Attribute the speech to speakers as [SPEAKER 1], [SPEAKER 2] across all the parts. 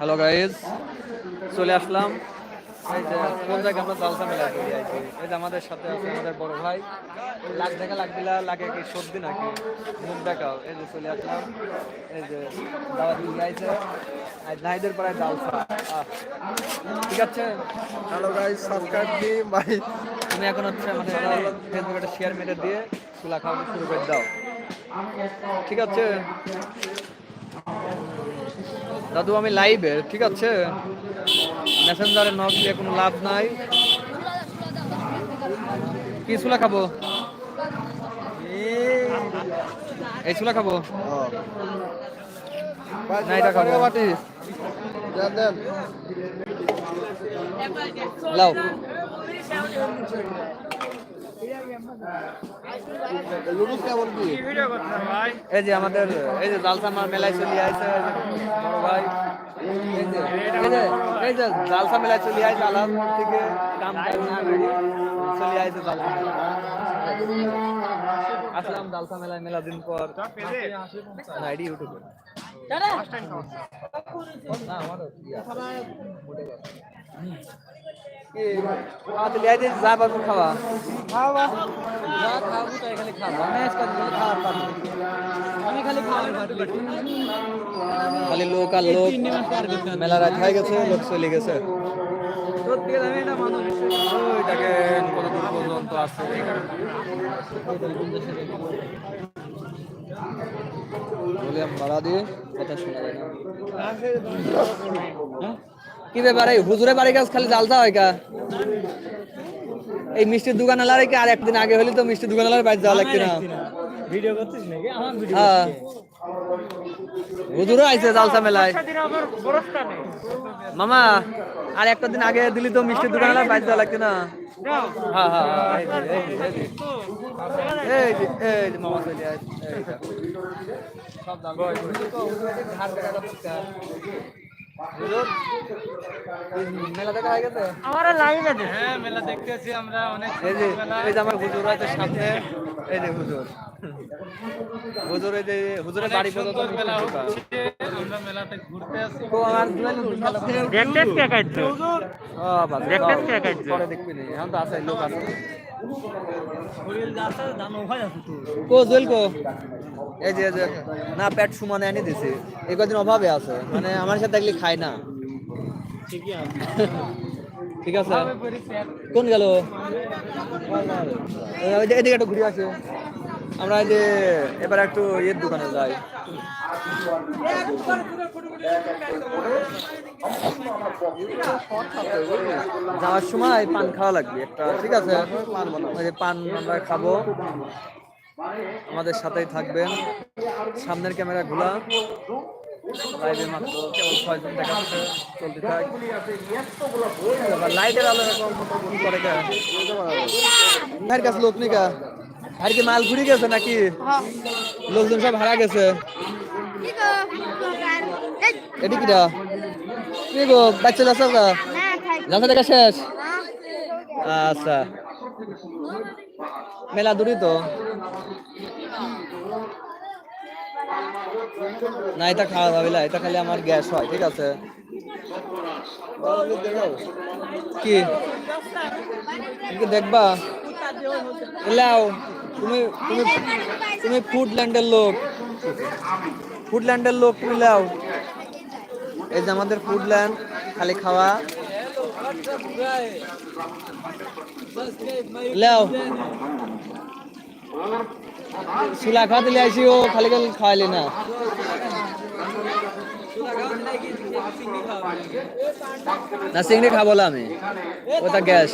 [SPEAKER 1] Hello guys চলে আসলাম। এই যে কোন জায়গায় আমরা জালসা মেলা করি আর। এই যে আমাদের সাথে আছে আমাদের বড় ভাই। লাখ দেখা লাখ দিলা লাগে কি সর্দি নাকি? মুখ দেখাও। এই যে চলে আসলাম। এই যে দাওয়াত দিয়ে আইছে। আজ নাইদের পরে জালসা। ঠিক আছে?
[SPEAKER 2] হ্যালো গাইস সাবস্ক্রাইব দি ভাই
[SPEAKER 1] তুমি এখন হচ্ছে আমাদের ফেসবুকে একটা শেয়ার মেরে দিয়ে চুলা খাওয়ানো শুরু করে দাও। ঠিক আছে? দাদু আমি লাইভে ঠিক আছে? মেসেঞ্জারে নক দিয়ে কোনো লাভ নাই। কি চুলা খাব? এই চুলা খাব?
[SPEAKER 2] ভাই
[SPEAKER 1] না, এটা খাব। লাও। এই যে আমাদের এই যে জালসামার মেলায় চলে আসছে বড় ভাই। এই যে জালসা মেলায় চলে আসছে থেকে চলে আসছে জালসা আসলাম জালসা মেলায় মেলা দিন পর। ইউটিউবে না কি? খাওয়া দিলে এই যে পারব খাওয়া। খাওয়া? যা খাব তাই খালি খাব আমি আজকাল খালি খাওয়ার পাবো আমি খালি খাওয়ার পাবো খালি লোক আর লোক মেলা রাত হয়ে গেছে লোক চলে গেছে। ওই দেখেন কত দূর পর্যন্ত আছে। ভলিউম বাড়া দিয়ে কথা শোনা যায় না? কি ব্যাপার হুজুরে বাড়ি গাছ খালি জালতা হয় কা? এই মিষ্টির দোকান আলার কি আর একদিন আগে হলে তো মিষ্টির দোকান আলার বাইরে যাওয়া লাগতো না?
[SPEAKER 3] ভিডিও করছিস নাকি? আমার ভিডিও
[SPEAKER 1] হ্যাঁ। হুজুরও আইছে জালসা মেলায়।
[SPEAKER 3] নেই।
[SPEAKER 1] মামা আর একটা দিন আগে দিলি তো মিষ্টির দোকান আলার বাইরে যাওয়া লাগতো না? হ্যাঁ হ্যাঁ হ্যাঁ, এই যে, এই যে, এই যে। মামা চলে আসছে। সব দাম হুজুর হুজুর মেলা দেখা হয়ে গেছে
[SPEAKER 3] আমার লাইন আছে। হ্যাঁ মেলা দেখতেছি আমরা অনেক
[SPEAKER 1] এই যে এই যে আমার হুজুর আছে সামনে। এই যে হুজুর। হুজুর এই যে হুজুরের বাড়ি পর্যন্ত
[SPEAKER 3] মেলা হচ্ছে। আমরা মেলাতে ঘুরতে আসি।
[SPEAKER 1] তো আমার দুলাইল মেলা
[SPEAKER 3] দেখতেছ কে
[SPEAKER 1] ও বাবা
[SPEAKER 3] দেখতেছ কে কাটছে?
[SPEAKER 1] পরে দেখবি নি এখন তো আছে লোক আছে। কো জুয়েল কো। এই যে যে না পেট সমানে এনে দিছে। এই কদিন অভাবে আছে মানে আমার সাথে দেখলে খায় না।
[SPEAKER 3] ঠিকই আছে।
[SPEAKER 1] ঠিক আছে। কোন গেল? এদিকে একটু ঘুরে আসে। আমরা যে এবার একটু ইয়ের দোকানে যাই। যাওয়ার সময় পান খাওয়া লাগবে। একটা ঠিক আছে পান আমরা খাব। আমাদের সাথেই থাকবেন। সামনের ক্যামেরা ঘোলা মাত্র ছয়জন দেখাচ্ছে চলতে লাইটের আলো কাছে লোক নিকা আর কি মাল ঘুরে গেছে নাকি? লোকজন সব হারা গেছে। এটি কিটা? কি গো বাচ্চা যাচ্ছে না যাচ্ছে দেখা শেষ? আচ্ছা। মেলা দূরই তো। না এটা খাওয়া যাবে না এটা খালি আমার গ্যাস হয় ঠিক আছে? কি? কি দেখবা? লাও তুমি তুমি তুমি ফুডল্যান্ডের লোক। ফুডল্যান্ডের লোক তুমি লাও এই যে আমাদের ফুডল্যান্ড খালি খাওয়া। লাও সুলা খাওয়া দিলে আইসি, ও খালি খালি খাওয়াইলি না। না চিংড়ি খাব আমি। ওটা গ্যাস।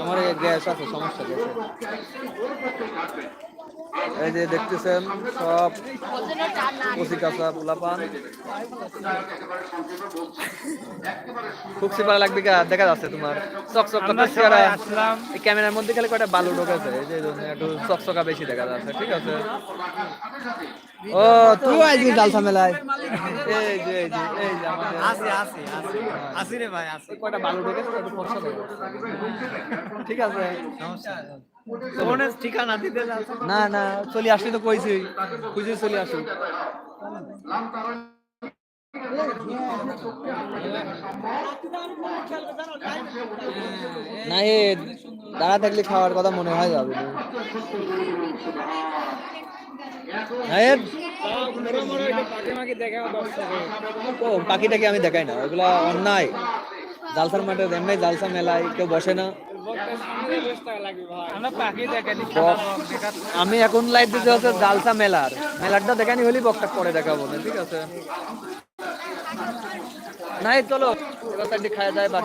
[SPEAKER 1] আমার এই গ্যাস আছে সমস্যা গ্যাস এই যে দেখতেছেন সব কচি কাঁচা পোলাপান। খুব সিপারা লাগবে দেখা যাচ্ছে তোমার। চকচক
[SPEAKER 3] সবাই
[SPEAKER 1] এই ক্যামেরার মধ্যে খালি কয়টা বালু ঢোকেছে এই যে একটু চকচকা বেশি দেখা যাচ্ছে ঠিক আছে? ও তুই আইছিস জালসা মেলায়। এই যে এই যে এই যে আমাদের।
[SPEAKER 3] আসি আসি আসি। আসি রে ভাই আসি।
[SPEAKER 1] কয়টা ঢোকেছে একটু ফর্সা ঠিক আছে।
[SPEAKER 3] ফোনে ঠিকানা দিতে
[SPEAKER 1] না না চলে আসলি তো কইছি। খুঁজে চলে আসুক
[SPEAKER 4] না এ দাঁড়া থাকলে খাওয়ার কথা মনে হয় যাবে। না। ও পাখিটাকে আমি দেখাই না। ওগুলা অন্যায়। জালসার মাঠে এমনি জালসা মেলায় কেউ বসে না। আমি এখন লাইভ দিতে হচ্ছে জালসা মেলার। মেলারটা দেখানি হলি বকটা পরে দেখাবো না ঠিক আছে? নাই চলো। এবার খাওয়া যায় যাও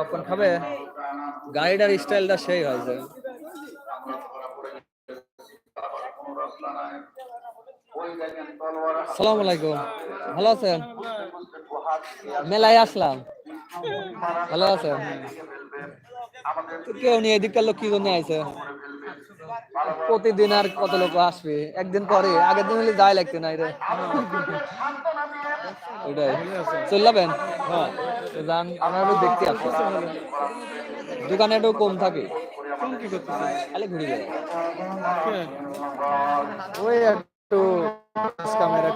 [SPEAKER 4] পপকর্ন খাবে? গাড়িটার স্টাইলটা সেই হয়েছে। সালাম আলাইকুম। ভালো আছেন? মেলায় আসলাম। ভালো আছেন? কেউ নেই এদিককার লোক কি জন্য আইছে? প্রতিদিন আর কত লোক আসবে? একদিন পরে আগের দিন হলে যায় লাগতে নাই রে। ওটাই চললাবেন হ্যাঁ। তো আমরা একটু দেখতে আসছেন দোকানে একটু কম থাকে। খালি ঘুরে যায় ওই একটু ক্যামেরা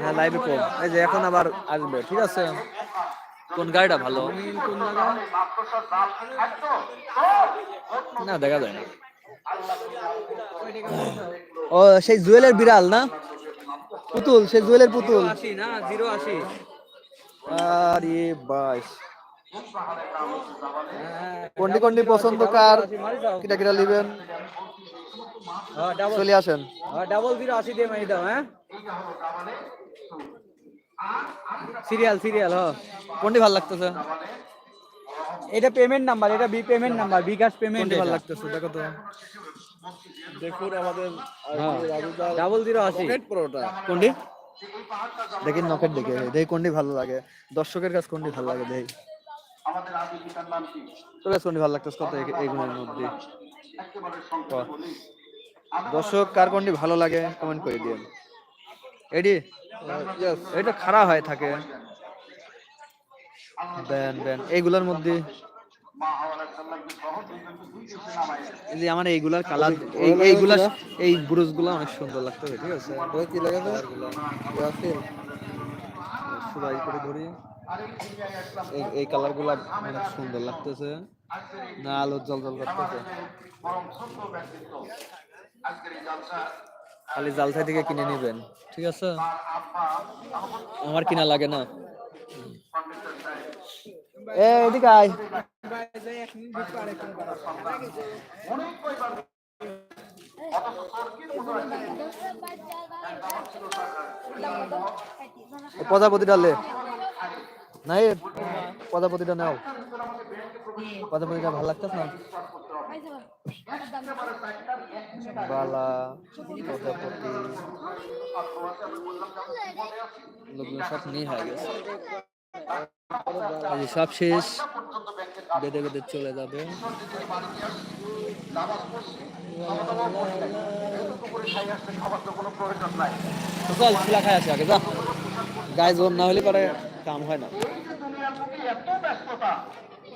[SPEAKER 4] হ্যাঁ লাইভে কম। এই যে এখন আবার আসবে ঠিক আছে? কোন গাড়িটা ভালো? না দেখা যায় না। ও সেই জুয়েলের বিড়াল না? পুতুল সেই জুয়েলের পুতুল।
[SPEAKER 3] না জিরো আশি।
[SPEAKER 4] আরে বাইশ কোনটি কোনটি পছন্দ কার? কিটা কিটা নিবেন? চলে আসেন।
[SPEAKER 3] ডাবল জিরো আশি দিয়ে মারি দাও হ্যাঁ? সিরিয়াল সিরিয়াল হ।
[SPEAKER 4] কোনটি ভালো লাগতেছে?
[SPEAKER 3] এটা পেমেন্ট নাম্বার এটা B payment number B bKash payment
[SPEAKER 4] ভালো লাগতেছে? দেখো তো।
[SPEAKER 2] দেখুন আমাদের
[SPEAKER 3] ডাবল জিরো আশি।
[SPEAKER 4] কোনটি? দেখি নকেট দেখে দেখি। কোনটি ভালো লাগে। দর্শকের কাছে কোনটি ভালো লাগে দেখি। তোর কাছে কোনটি ভালো লাগতেছে? কত এই- এইগুলোর মধ্যে। দর্শক কার কোনটি ভালো লাগে? কমেন্ট করে দিন এডি এটা খারাপ হয় থাকে। দেন দেন এইগুলোর মধ্যে এই যে আমার এইগুলার কালার এইগুলা এই ব্রুজগুলা অনেক সুন্দর লাগতেছে ঠিক আছে?
[SPEAKER 2] কি লাগাবে ইয়াসিন
[SPEAKER 4] করে ধরি। এই এই কালারগুলা অনেক সুন্দর লাগতেছে। না আলো জল জল করতেছে খালি জালসাই থেকে কিনে নেবেন। ঠিক আছে? আমার কিনা লাগে না। এ, এদিকে আয়। এ প্রজাপতি ডালে নাই প্রজাপতিটা নাও। প্রজাপতিটা ভালো লাগতেছে না? বালা সব হয়ে সব শেষ, বেঁধে বেঁধে চলে যাবে। চল আগে, যা। গায়ে জোর না হলে পরে কাম হয় না।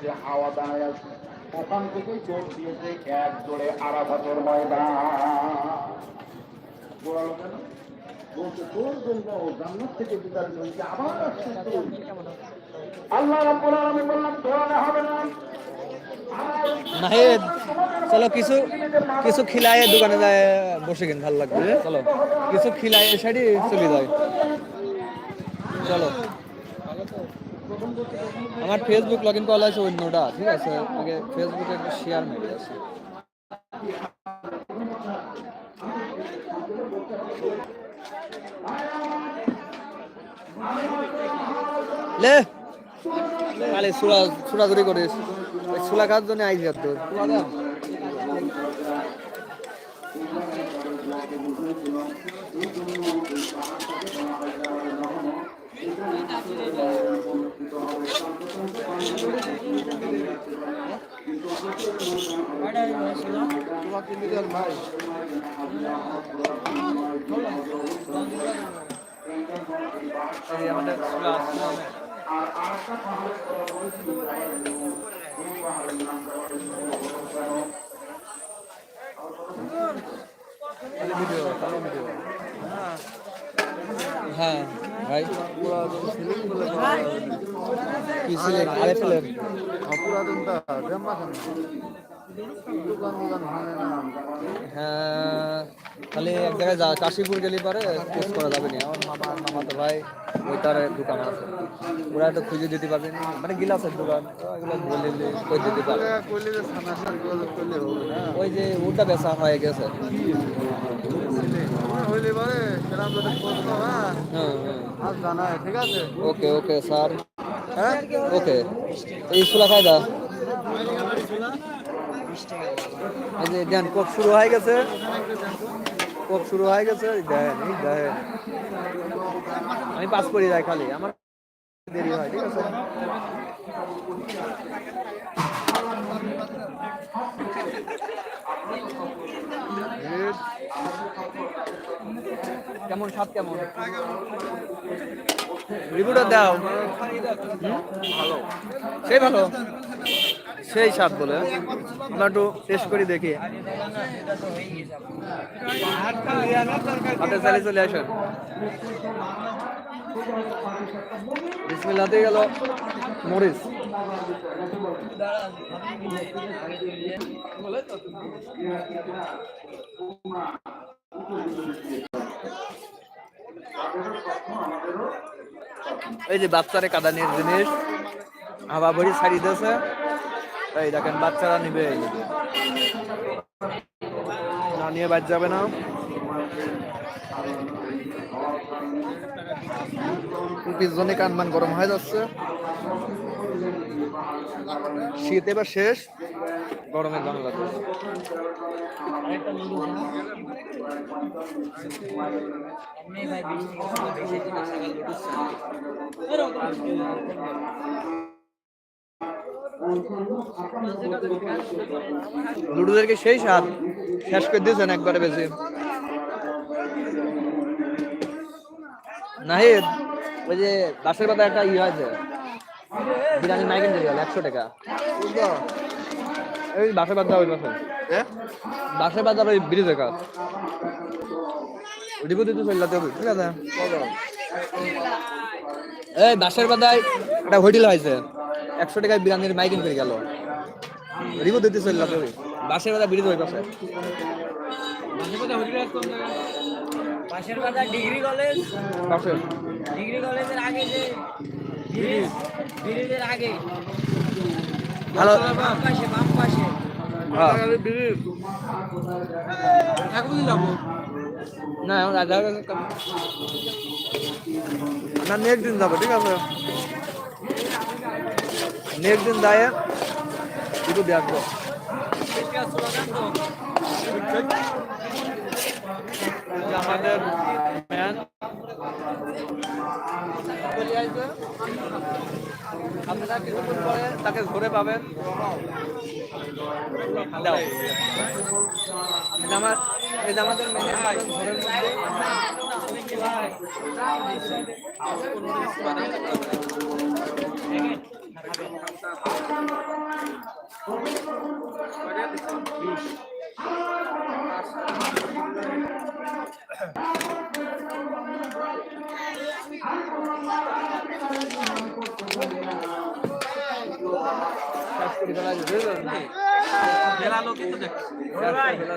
[SPEAKER 4] দিচ্ছে হাওয়া দাঁড়ায় আছে ওখান থেকেই চোখ দিয়েছে এক জোড়ে আরাফাতের ময়দান। গোড়ালো কেন? বলছে তোর জন্য জান্নাত থেকে বিতাড়িত হয়েছে আবার আসছিস আল্লাহ রাব্বুল আলামিন বললাম দৌড়ানো হবে না।
[SPEAKER 1] নাহিদ চলো কিছু কিছু খিলায় দোকানে যায় বসে কিন ভালো লাগবে। চলো কিছু খিলায় সাইডে চলে যায়। চলো। আমার ফেসবুক লগ ইন করা আছে অন্যটা, ঠিক আছে? আগে ফেসবুকে একটু শেয়ার মেরে আছে লে! আরে সুরা সুরা ধরে করিস সুলা খাওয়ার জন্য আইস যাত তোর। আমাদের সুলা সুলা তাহলে ভিডিও ভিডিও হ্যাঁ ভাই। কি ছিলেন হ্যাঁ কাশীপুর গেলে পারে টেস্ট করা যাবে না। আমার মামা মামা তো ভাই ওই তার দোকান আছে। ওরা একটু খুঁজে দিতে পারবে মানে গিলাসের দোকান ওই যে, ওটা বেচা হয়ে গেছে।
[SPEAKER 2] হইলে পারে সেরকম যদি করতো হ্যাঁ?
[SPEAKER 1] হ্যাঁ হ্যাঁ।
[SPEAKER 2] আজ জানায় ঠিক আছে?
[SPEAKER 1] Okay okay sir. হ্যাঁ? ওকে। এই সুলা ফায়দা এই যে দেন কোপ শুরু হয়ে গেছে। কোপ শুরু হয়ে গেছে দেন এই দেন আমি পাস করি যাই খালি আমার দেরি হয় ঠিক আছে? Good. কেমন স্বাদ কেমন? রিভিউটা দাও। ভালো সেই ভালো। সেই স্বাদ বলে। আমরা একটু টেস্ট করে দেখি। হাতে চালিয়ে চলে আসেন। বিসমিল্লাতে গেল মরিচ। এই যে বাচ্চারে কাদানির জিনিস হাওয়া ভরি ছাড়িয়ে দিয়েছে। এই দেখেন, বাচ্চারা নিবে। না নিয়ে বাদ যাবে না। জন্য কানমান গরম হয়ে যাচ্ছে। শীত এবার শেষ। গান লাগবে লুডুদেরকে সেই স্বাদ শেষ করে দিয়েছেন একবারে বেশি। নাহিদ, ওই যে বাসের কথা একটা ইয়ে আছে বিরিয়ানি মাইকেন একশো টাকা। এই বাসের পাতা ওই পাশে বাসের পাতার ওই ব্রিজের কাজ। ওইটিকে দিতে চলতে হবে ঠিক আছে? এই বাসের পাতায় একটা হোটেল হয়েছে। একশো টাকায় বিরিয়ানির মাইকিং করে গেল। রিভু দিতে চলতে হবে বাসের পাতা ব্রিজ ওই পাশে।
[SPEAKER 3] Degree college. ডিগ্রি কলেজের আগে যে ব্রিজ ব্রিজের আগে।
[SPEAKER 1] ভালো। হ্যাঁ। না না নেক্সট দিন যাব ঠিক আছে। নেক্সট দিন যায় দেখব আমাদের
[SPEAKER 4] আসবে আপনারা কিছুক্ষণ পরে তাকে ধরে পাবেন। আমার এই আমাদের মেনে কাজ করে ফেলা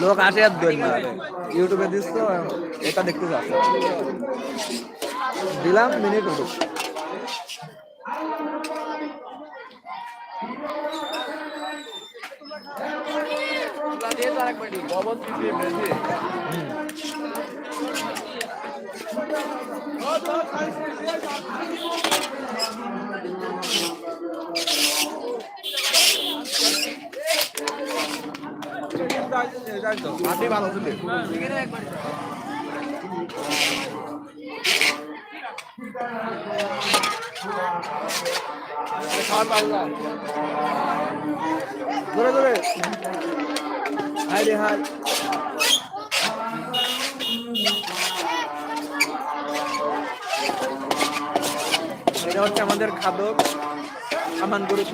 [SPEAKER 4] লোক আসে আর দই ইউটিউবে দিস তো এটা দেখতে যাচ্ছে। দিলাম মিনিট উঠুক
[SPEAKER 2] দিয়ে মাটি ভালো ছিল
[SPEAKER 4] ধরে ধরে। হাই রে হাই এটা হচ্ছে আমাদের খাদক সামান গরু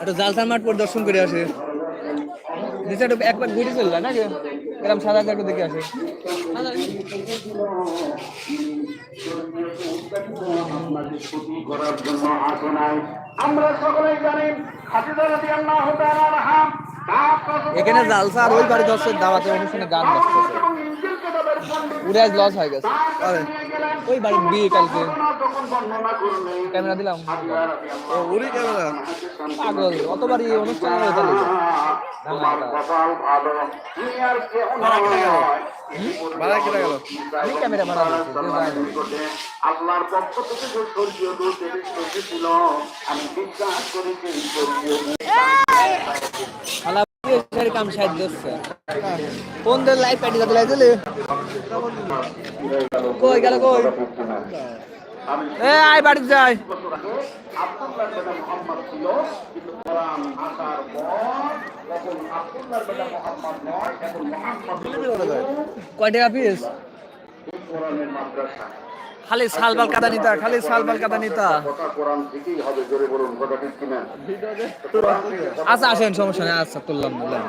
[SPEAKER 4] একটু জালসার মাঠ পরিদর্শন করে আসে। একবার ঘুরে চললা নাকি? এরকম সাদা একটু দেখে আসে। এখানে জালসা আর ওই বাড়ি দর্শক দাওয়াতের অনুষ্ঠানে গান বাজতেছে। উড়ে আজ লস হয়ে গেছে। ওই বাড়ির বিয়ে কালকে।
[SPEAKER 1] যখন বর্ণনা করলেন
[SPEAKER 4] ক্যামেরা দিলাম।
[SPEAKER 2] ও উড়ি ক্যামেরা।
[SPEAKER 4] পাগল অতবারই অনুষ্ঠানে হয়ে
[SPEAKER 2] কেটে গেল।
[SPEAKER 4] আমি ক্যামেরা বানা
[SPEAKER 1] আল্লাহর পক্ষ থেকে যে স্বর্গীয় দূত এসেছিল আমি বিশ্বাস করি সেই স্বর্গীয় দূত।
[SPEAKER 4] খালা কোন দের লাইভ প্যাটি লাইছিলে কই গেল কই এ আয় বাড়ি যাই কয় টাকা পিস খালি সালবাল কাদা নিতা খালি সালবাল কাদা নিতা।
[SPEAKER 1] কোরআন থেকেই হবে জোরে বলুন কথা ঠিক কিনা?
[SPEAKER 4] আচ্ছা আসেন সমস্যা নেই আচ্ছা তুললাম তুললাম।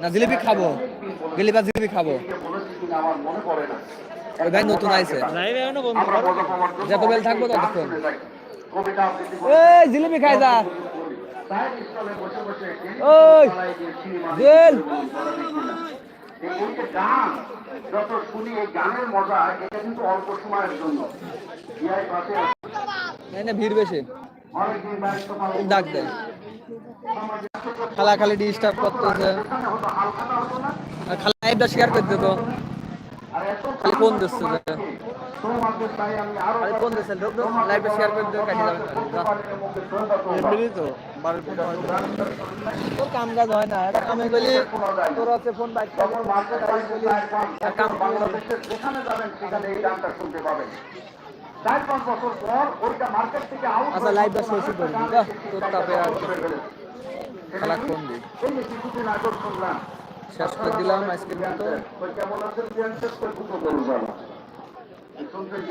[SPEAKER 4] না জিলিপি খাব। আর জিলিপি খাব।
[SPEAKER 1] আমার মনে পড়ে না
[SPEAKER 4] ওই ভাই নতুন আইছে যত বেল থাকব ততক্ষণ।
[SPEAKER 1] কবিতা আবৃত্তি
[SPEAKER 4] এই জিলিপি খাই যা। ওই জেল।
[SPEAKER 1] এই গান যত শুনি এই গানের মজা এটা কিন্তু অল্প সময়ের জন্য। পাশে
[SPEAKER 4] না ভিড় বেশি। ডাক দেয়। খালা খালি ডিস্টার্ব করতেছে খালা
[SPEAKER 1] এটা শেয়ার
[SPEAKER 4] করতে তো
[SPEAKER 1] খালি ফোন দিচ্ছে কাম কাজ হয় না এটা আমি বলি তোর হচ্ছে ফোন বাইক
[SPEAKER 4] যখন মার্কেট প্রাইস বলি
[SPEAKER 1] আর কাম
[SPEAKER 4] বাংলাদেশের যেখানে যাবেন সেখানে এই দামটা শুনতে পাবেন চার পাঁচ বছর পর ওইটা মার্কেট থেকে আউট
[SPEAKER 1] আচ্ছা লাইভটা শেষ করে দিই তোর তাপে আর খেলা ফোন দিই
[SPEAKER 4] এই যে কিছুদিন আগে শুনলাম
[SPEAKER 1] শেষ করে দিলাম আজকের মতো
[SPEAKER 4] কেমন আছেন শেষ করে দুটো বাবা শুনতে কি